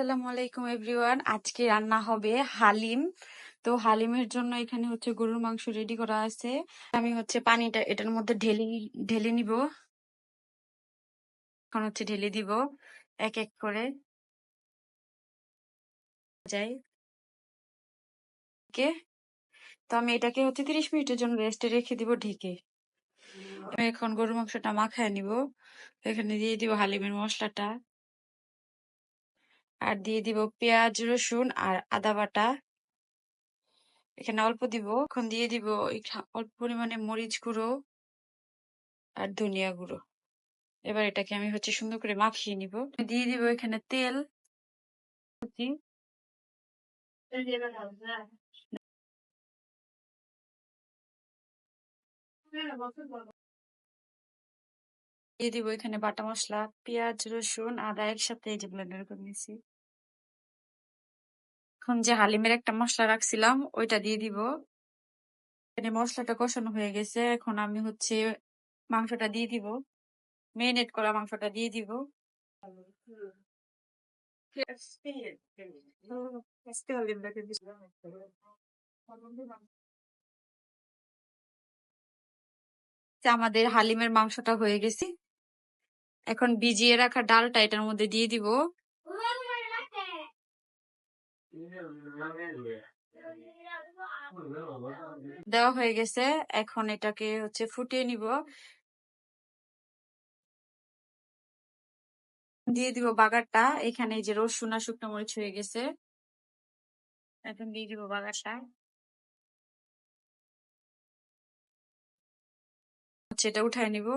আসসালামু আলাইকুম এভরিওয়ান। আজকে রান্না হবে হালিম। তো হালিমের জন্য এখানে হচ্ছে গরুর মাংস রেডি করা আছে। আমি হচ্ছে পানিটা এটার মধ্যে ঢেলে ঢেলে নিব। এখন হচ্ছে ঢেলে দিব এক এক করে। যাই। ওকে তো আমি এটাকে হচ্ছে তিরিশ মিনিটের জন্য রেস্টে রেখে দিব ঢেকে। আমি এখন গরুর মাংসটা মাখায় নিব। এখানে দিয়ে দিব হালিমের মশলাটা। আর দিয়ে দিব পেঁয়াজ, রসুন আর আদা বাটা। এখানে অল্প দিব, এখন দিয়ে দিব অল্প পরিমাণে মরিচ গুঁড়ো আর ধনিয়া গুঁড়ো। এবার এটাকে আমি হচ্ছে সুন্দর করে মাখিয়ে নিব। দিয়ে দিব এখানে তেল। দিয়ে দিব এখানে বাটা মশলা পেঁয়াজ, রসুন, আদা একসাথে এই যে ব্লেন্ডার করে নিয়েছি। এখন যে হালিমের একটা মশলা রাখছিলাম, ওইটা দিয়ে দিব। এখানে মশলাটা কষানো হয়ে গেছে, এখন আমি হচ্ছে মাংসটা দিয়ে দিব। মেরিনেট করা মাংসটা দিয়ে দিব। আমাদের হালিমের মাংসটা হয়ে গেছে। এখন ভিজিয়ে রাখা ডালটা এটার মধ্যে দিয়ে দিব। দেওয়া হয়ে গেছে। এখন এটাকে হচ্ছে ফুটিয়ে নিব। দিয়ে দিব বাগারটা। এখানে যে রসুন আর শুকনো মরিচ হয়ে গেছে। এখন দিয়ে দিব বাগারটা। হচ্ছে এটা উঠায় নিব।